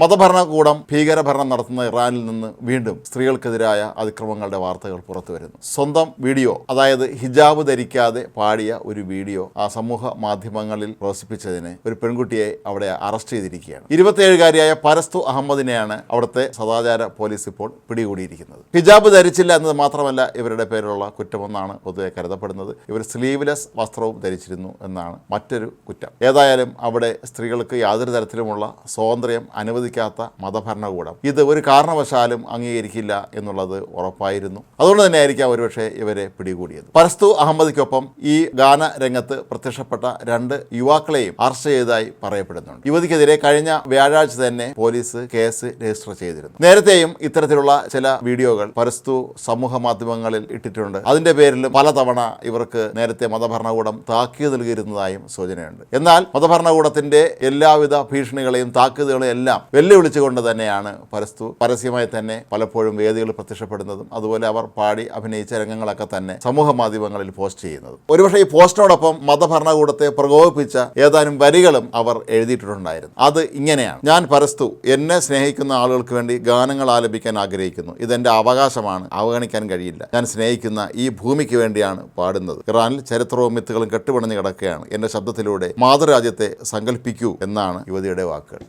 മതഭരണകൂടം ഭീകരഭരണം നടത്തുന്ന ഇറാനിൽ നിന്ന് വീണ്ടും സ്ത്രീകൾക്കെതിരായ അതിക്രമങ്ങളുടെ വാർത്തകൾ പുറത്തു വരുന്നു. സ്വന്തം വീഡിയോ അതായത് ഹിജാബ് ധരിക്കാതെ പാടിയ ഒരു വീഡിയോ ആ സമൂഹ മാധ്യമങ്ങളിൽ പ്രദർശിപ്പിച്ചതിന് ഒരു പെൺകുട്ടിയെ അവിടെ അറസ്റ്റ് ചെയ്തിരിക്കുകയാണ്. ഇരുപത്തിയേഴുകാരിയായ പരസ്തു അഹമ്മദിനെയാണ് അവിടുത്തെ സദാചാര പോലീസ് ഇപ്പോൾ പിടികൂടിയിരിക്കുന്നത്. ഹിജാബ് ധരിച്ചില്ല എന്നത് മാത്രമല്ല ഇവരുടെ പേരിലുള്ള കുറ്റമെന്നാണ് പൊതുവെ കരുതപ്പെടുന്നത്. ഇവർ സ്ലീവ്ലെസ് വസ്ത്രവും ധരിച്ചിരുന്നു എന്നാണ് മറ്റൊരു കുറ്റം. ഏതായാലും അവിടെ സ്ത്രീകൾക്ക് യാതൊരു തരത്തിലുമുള്ള സ്വാതന്ത്ര്യം അനുവദിക്കാത്ത മതഭരണകൂടം. ഇത് ഒരു കാരണവശാലും അംഗീകരിക്കില്ല എന്നുള്ളത് ഉറപ്പായിരുന്നു. അതുകൊണ്ട് തന്നെ ആയിരിക്കാം ഒരുപക്ഷെ ഇവരെ പിടികൂടിയത്. പരസ്തു അഹമ്മദിക്കൊപ്പം ഈ ഗാന രംഗത്ത് പ്രത്യക്ഷപ്പെട്ട രണ്ട് യുവാക്കളെയും അറസ്റ്റ് ചെയ്തതായി പറയപ്പെടുന്നുണ്ട്. യുവതിക്കെതിരെ കഴിഞ്ഞ വ്യാഴാഴ്ച തന്നെ പോലീസ് കേസ് രജിസ്റ്റർ ചെയ്തിരുന്നു. നേരത്തെയും ഇത്തരത്തിലുള്ള ചില വീഡിയോകൾ പരസ്തു സമൂഹ മാധ്യമങ്ങളിൽ ഇട്ടിട്ടുണ്ട്. അതിന്റെ പേരിൽ പലതവണ ഇവർക്ക് നേരത്തെ മതഭരണകൂടം താക്കീത് നൽകിയിരുന്നതായും സൂചനയുണ്ട്. എന്നാൽ മതഭരണകൂടത്തിന്റെ എല്ലാവിധ ഭീഷണികളെയും താക്കീതുകളെയും എല്ലാം വെല്ലുവിളിച്ചുകൊണ്ട് തന്നെയാണ് പരസ്തു പരസ്യമായി തന്നെ പലപ്പോഴും വേദികളിൽ പ്രത്യക്ഷപ്പെടുന്നതും അതുപോലെ അവർ പാടി അഭിനയിച്ച രംഗങ്ങളൊക്കെ തന്നെ സമൂഹ മാധ്യമങ്ങളിൽ പോസ്റ്റ് ചെയ്യുന്നതും. ഒരുപക്ഷെ ഈ പോസ്റ്റിനോടൊപ്പം മതഭരണകൂടത്തെ പ്രകോപിപ്പിച്ച ഏതാനും വരികളും അവർ എഴുതിയിട്ടുണ്ടായിരുന്നു. അത് ഇങ്ങനെയാണ്. ഞാൻ പരസ്തു എന്നെ സ്നേഹിക്കുന്ന ആളുകൾക്ക് വേണ്ടി ഗാനങ്ങൾ ആലപിക്കാൻ ആഗ്രഹിക്കുന്നു. ഇതെന്റെ അവകാശമാണ്. അവഗണിക്കാൻ കഴിയില്ല. ഞാൻ സ്നേഹിക്കുന്ന ഈ ഭൂമിക്ക് വേണ്ടിയാണ് പാടുന്നത്. ഇറാനിൽ ചരിത്രവും മിത്തുകളും കെട്ടുപണിഞ്ഞ് കിടക്കുകയാണ്. എന്റെ ശബ്ദത്തിലൂടെ മാതൃരാജ്യത്തെ സങ്കല്പിക്കൂ എന്നാണ് യുവതിയുടെ വാക്കുകൾ.